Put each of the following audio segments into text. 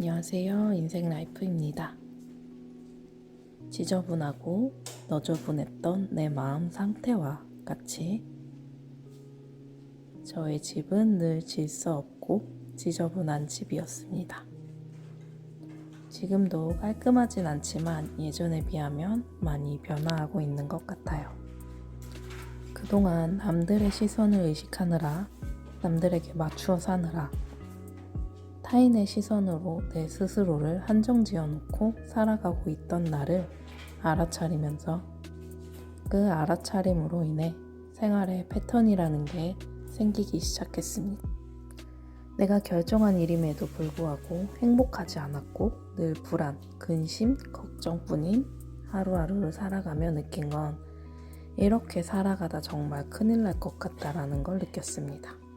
안녕하세요. 인생 라이프입니다. 지저분하고 너저분했던 내 마음 상태와 같이 저의 집은 늘 질서 없고 지저분한 집이었습니다. 지금도 깔끔하진 않지만 예전에 비하면 많이 변화하고 있는 것 같아요. 그동안 남들의 시선을 의식하느라 남들에게 맞추어 사느라 타인의 시선으로 내 스스로를 한정 지어 놓고 살아가고 있던 나를 알아차리면서 그 알아차림으로 인해 생활의 패턴이라는 게 생기기 시작했습니다. 내가 결정한 일임에도 불구하고 행복하지 않았고 늘 불안, 근심, 걱정뿐인 하루하루를 살아가며 느낀 건 이렇게 살아가다 정말 큰일 날 것 같다라는 걸 느꼈습니다.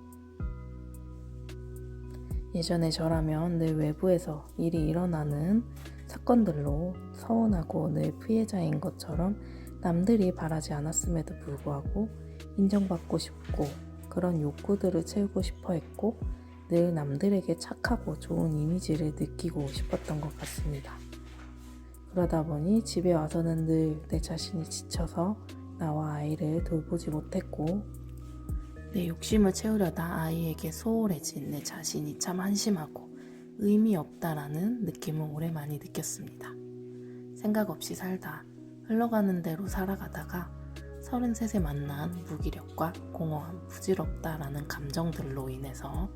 예전에 저라면 늘 외부에서 일이 일어나는 사건들로 서운하고 늘 피해자인 것처럼 남들이 바라지 않았음에도 불구하고 인정받고 싶고 그런 욕구들을 채우고 싶어 했고 늘 남들에게 착하고 좋은 이미지를 느끼고 싶었던 것 같습니다. 그러다 보니 집에 와서는 늘 내 자신이 지쳐서 나와 아이를 돌보지 못했고 내 욕심을 채우려다 아이에게 소홀해진 내 자신이 참 한심하고 의미 없다라는 느낌을 오래 많이 느꼈습니다. 생각 없이 살다 흘러가는 대로 살아가다가 33세 만난 무기력과 공허함, 부질없다라는 감정들로 인해서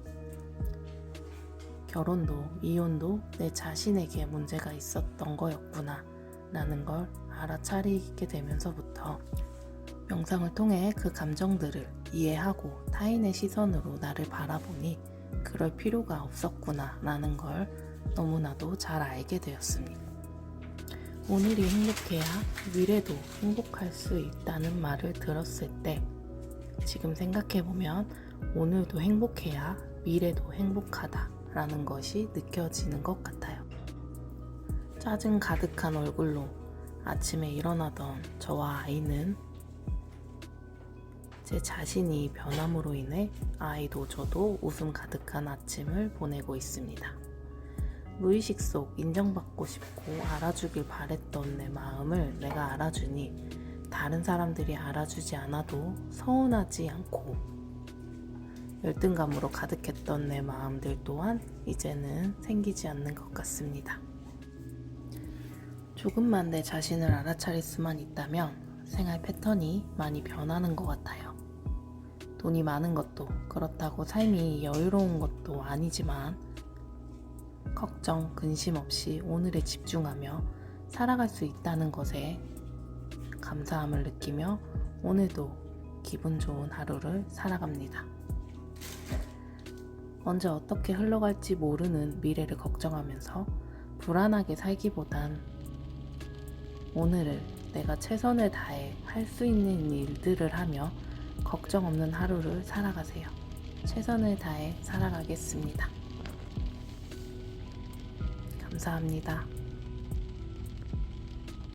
결혼도 이혼도 내 자신에게 문제가 있었던 거였구나 라는 걸 알아차리게 되면서부터 영상을 통해 그 감정들을 이해하고 타인의 시선으로 나를 바라보니 그럴 필요가 없었구나 라는 걸 너무나도 잘 알게 되었습니다. 오늘이 행복해야 미래도 행복할 수 있다는 말을 들었을 때 지금 생각해보면 오늘도 행복해야 미래도 행복하다 라는 것이 느껴지는 것 같아요. 짜증 가득한 얼굴로 아침에 일어나던 저와 아이는 제 자신이 변함으로 인해 아이도 저도 웃음 가득한 아침을 보내고 있습니다. 무의식 속 인정받고 싶고 알아주길 바랬던 내 마음을 내가 알아주니 다른 사람들이 알아주지 않아도 서운하지 않고 열등감으로 가득했던 내 마음들 또한 이제는 생기지 않는 것 같습니다. 조금만 내 자신을 알아차릴 수만 있다면 생활 패턴이 많이 변하는 것 같아요. 돈이 많은 것도 그렇다고 삶이 여유로운 것도 아니지만 걱정, 근심 없이 오늘에 집중하며 살아갈 수 있다는 것에 감사함을 느끼며 오늘도 기분 좋은 하루를 살아갑니다. 언제 어떻게 흘러갈지 모르는 미래를 걱정하면서 불안하게 살기보단 오늘을 내가 최선을 다해 할 수 있는 일들을 하며 걱정 없는 하루를 살아가세요. 최선을 다해 살아가겠습니다. 감사합니다.